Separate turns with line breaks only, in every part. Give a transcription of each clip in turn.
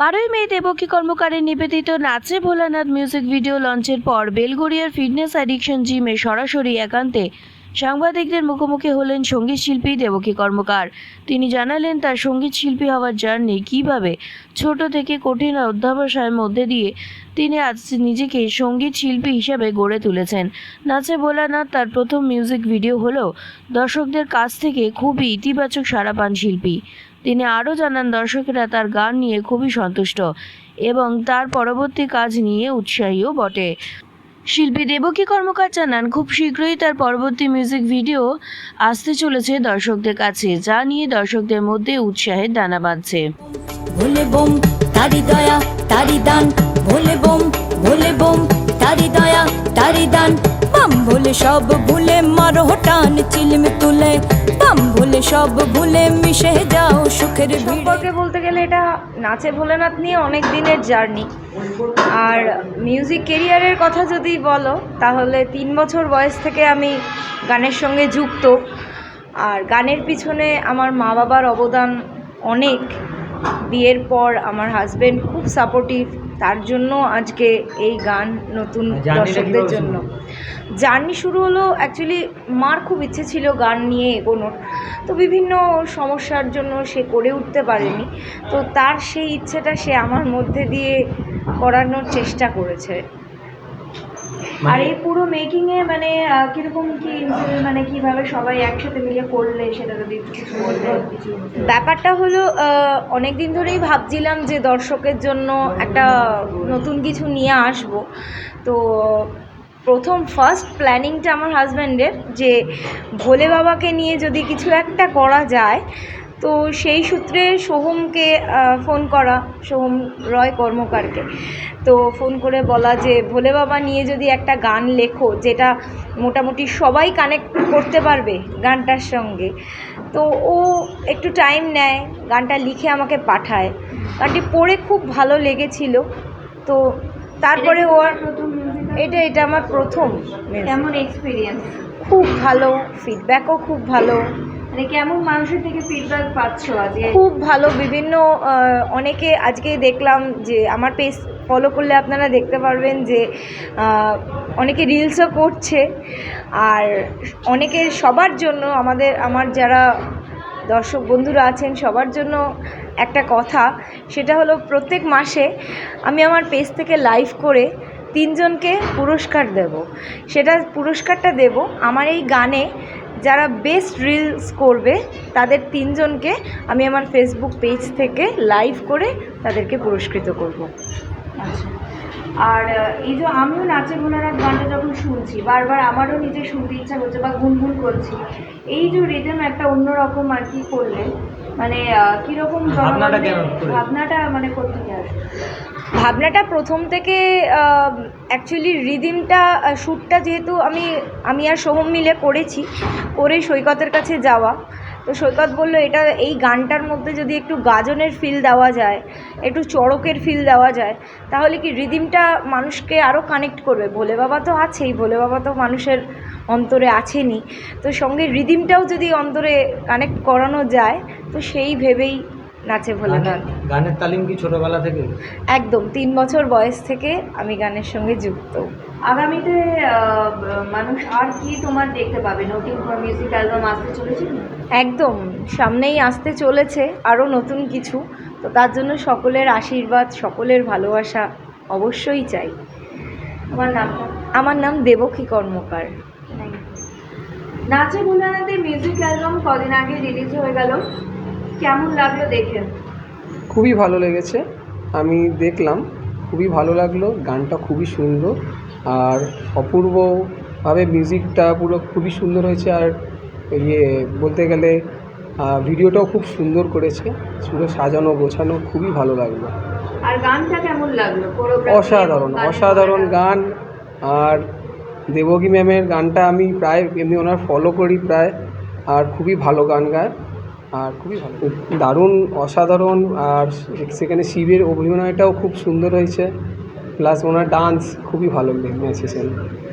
বারোই মে দেবকী কর্মকারের নিবেদিত নাচে ভোলানাথ মিউজিক ভিডিও লঞ্চের পর বেলগড়িয়ার ফিটনেস অ্যাডিকশন জিমে সরাসরি একান্তে সাংবাদিকদের মুখোমুখি হলেন সংগীত শিল্পী দেবকী কর্মকার। তিনি জানালেন, তার সংগীত শিল্পী হওয়ার জার্নি কীভাবে ছোট থেকে কঠিন অধ্যাবসায়ের মধ্যে দিয়ে তিনি আজ নিজেকে সংগীত শিল্পী হিসাবে গড়ে তুলেছেন। নাচে ভোলানাথ তার প্রথম মিউজিক ভিডিও হলেও দর্শকদের কাছ থেকে খুবই ইতিবাচক সাড়া পান শিল্পী। তিনি আরও জানান, দর্শকেরা তার গান নিয়ে খুবই সন্তুষ্ট এবং তার পরবর্তী কাজ নিয়ে উৎসাহীও বটে। শিল্পী দেবকী কর্মকার জানান, খুব শীঘ্রই তার পরবর্তী মিউজিক ভিডিও আসতে চলেছে দর্শকদের কাছে, যা নিয়ে দর্শকদের মধ্যে উৎসাহের দানা বাঁধছে।
তারি দয়া তারি দান। তারি বাম সব ভুলে, মারো টান তুলে। বাম ভোলে সব ভুলে মিশে যাও সুখের
সম্পর্কে বলতে গেলে এটা নাচে ভোলেনাথ নিয়ে অনেক দিনের জার্নি। আর মিউজিক কেরিয়ারের কথা যদি বলো তাহলে তিন বছর বয়স থেকে আমি গানের সঙ্গে যুক্ত। আর গানের পিছনে আমার মা বাবার অবদান অনেক। বিয়ের পর আমার হাজবেন্ড খুব সাপোর্টিভ তার জন্য আজকে এই গান নতুন দর্শকদের জন্য। জার্নি শুরু হলো অ্যাকচুয়ালি মার খুব ইচ্ছে ছিল গান নিয়ে এগোনোর। তো বিভিন্ন সমস্যার জন্য সে করে উঠতে পারেনি। তো তার সেই ইচ্ছেটা সে আমার মধ্যে দিয়ে করানোর চেষ্টা করেছে। আর এই পুরো মেকিংয়ে মানে কীরকম কি মানে কীভাবে সবাই একসাথে মিলে করলে সেটা যদি কিছু বলতে ব্যাপারটা হলো অনেক দিন ধরেই ভাবছিলাম যে দর্শকের জন্য একটা নতুন কিছু নিয়ে আসব। তো প্রথম ফার্স্ট প্ল্যানিংটা আমার হাজব্যান্ডের যে ভোলে বাবাকে নিয়ে যদি কিছু একটা করা যায়, তো সেই সূত্রে সোহমকে ফোন করা, সোহম রয় কর্মকারকে। তো ফোন করে বলা যে, ভোলে বাবা নিয়ে যদি একটা গান লেখো, যেটা মোটামুটি সবাই কানেক্ট করতে পারবে গানটার সঙ্গে। তো ও একটু টাইম নেয়, গানটা লিখে আমাকে পাঠায়। গানটি পড়ে খুব ভালো লেগেছিল। তো তারপরে ও আর এটা এটা আমার প্রথম
কেমন এক্সপিরিয়েন্স
খুব ভালো ফিডব্যাকও খুব ভালো।
মানে কেমন মানুষের থেকে ফিডব্যাক পাচ্ছ আজকে?
খুব ভালো বিভিন্ন অনেকে আজকে দেখলাম যে আমার পেজ ফলো করলে আপনারা দেখতে পারবেন যে অনেকে রিলসও করছে। আর অনেকে সবার জন্য আমাদের আমার যারা দর্শক বন্ধুরা আছেন সবার জন্য একটা কথা সেটা হলো প্রত্যেক মাসে আমি আমার পেজ থেকে লাইভ করে তিনজনকে পুরস্কার দেব। সেটা পুরস্কারটা দেব। আমার এই গানে যারা বেস্ট রিলস করবে, তাদের তিনজনকে আমি আমার ফেসবুক পেজ থেকে লাইভ করে তাদেরকে পুরস্কৃত করব।
আচ্ছা। আর এই যে আমিও নাচে ভোলানাথ গানটা যখন শুনছি বারবার আমারও নিজে শুনতে ইচ্ছা করছে বা গুনগুন করছি এই যে রিদম একটা অন্যরকম আর কি করলে মানে কীরকম
ভাবনাটা
মানে কোথেকে আসে
ভাবনাটা প্রথম থেকে অ্যাকচুয়ালি রিদিমটা শ্যুটটা যেহেতু আমি আমি আর সোহম মিলে করেছি করে সৈকতের কাছে যাওয়া তো সৈকত বলল এটা এই গানটার মধ্যে যদি একটু গাজনের ফিল দেওয়া যায় একটু চড়কের ফিল দেওয়া যায় তাহলে কি রিদিমটা মানুষকে আরও কানেক্ট করবে? ভোলে বাবা তো আছেই ভোলে বাবা তো মানুষের অন্তরে আছেনই। তো সঙ্গে রিদিমটাও যদি অন্তরে কানেক্ট করানো যায় তো সেই ভেবেই নাচে ভোলেনাথ
গানের তালিম কি ছোটবেলা থেকে?
একদম তিন বছর বয়স থেকে আমি গানের সঙ্গে যুক্ত।
আগামীতে মানুষ আর কি তোমার দেখতে পাবে? নতুন মিউজিক অ্যালবাম আসতে চলেছে
একদম সামনেই আসতে চলেছে আরও নতুন কিছু। তো তার জন্য সকলের আশীর্বাদ সকলের ভালোবাসা অবশ্যই চাই।
আমার নাম
আমার নাম দেবকী কর্মকার।
নাচে ভোলানাথের মিউজিক অ্যালবাম কদিন আগে রিলিজ হয়ে গেল। কেমন লাগল দেখে?
খুবই ভালো লেগেছে। আমি দেখলাম খুবই ভালো লাগল গানটা খুবই সুন্দর। আর অপূর্বভাবে মিউজিকটা পুরো খুবই সুন্দর হয়েছে। আর ইয়ে বলতে গেলে ভিডিওটাও খুব সুন্দর করেছে পুরো সাজানো গোছানো খুবই ভালো লাগল।
আর গানটা কেমন লাগল?
অসাধারণ অসাধারণ গান। আর দেবকী ম্যামের গানটা আমি প্রায় এমনি ওনার ফলো করি প্রায় আর খুবই ভালো গান গায়। আর খুবই ভালো। দারুণ অসাধারণ আর সেখানে শিবের অভিনয়টাও খুব সুন্দর হয়েছে। প্লাস ওনার ডান্স খুবই ভালো নেচেছেন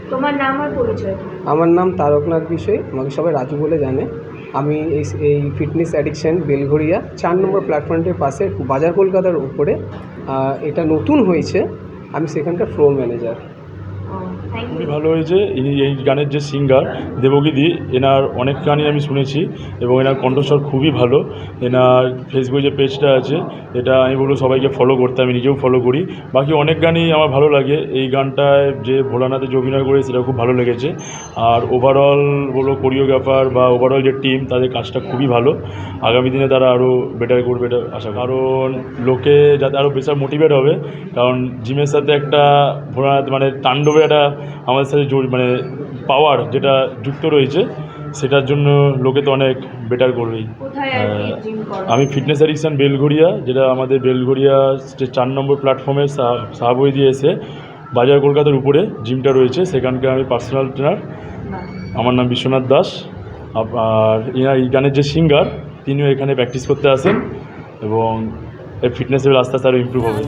তোমার নাম আর পরিচয়?
আমার নাম তারকনাথ বিষয় আমাকে সবাই রাজু বলে জানে। আমি এই এই ফিটনেস অ্যাডিকশান বেলঘড়িয়া চার নম্বর প্ল্যাটফর্মটির পাশে বাজার কলকাতার উপরে এটা নতুন হয়েছে। আমি সেখানকার ফ্লোর ম্যানেজার
খুবই ভালো হয়েছে। ইনি এই গানের যে সিঙ্গার দেবগিদি এনার অনেক গানই আমি শুনেছি এবং এনার কণ্ঠস্বর খুবই ভালো। এনার ফেসবুকে যে পেজটা আছে, এটা আমি বলব সবাইকে ফলো করতে, আমি নিজেও ফলো করি। বাকি অনেক গানই আমার ভালো লাগে। এই গানটায় যে ভোলানাথে যে অভিনয় করে সেটা খুব ভালো লেগেছে। আর ওভারঅল বলো কোরিওগ্রাফার বা ওভারঅল যে টিম তাদের কাজটা খুবই ভালো। আগামী দিনে তারা আরও বেটার করবে এটা আশা কারণ লোকে যাতে আরও বেশি মোটিভেট হবে, কারণ জিমের সাথে একটা ভোলানাথ মানে তাণ্ডবে একটা আমাদের সাথে জড়ি মানে পাওয়ার যেটা যুক্ত রয়েছে সেটার জন্য লোকে তো অনেক বেটার করবেই। হ্যাঁ। আমি ফিটনেস অ্যাডিকশান বেলঘড়িয়া যেটা আমাদের বেলঘড়িয়া যে চার নম্বর প্ল্যাটফর্মে সাহাবই দিয়ে এসে বাজার কলকাতার উপরে জিমটা রয়েছে সেখানকার আমি পার্সোনাল ট্রেনার আমার নাম বিশ্বনাথ দাস। আর ইনার এই গানের যে সিঙ্গার তিনিও এখানে প্র্যাকটিস করতে আসেন এবং এই ফিটনেস লেভেল আস্তে আস্তে আরও ইম্প্রুভ হবে।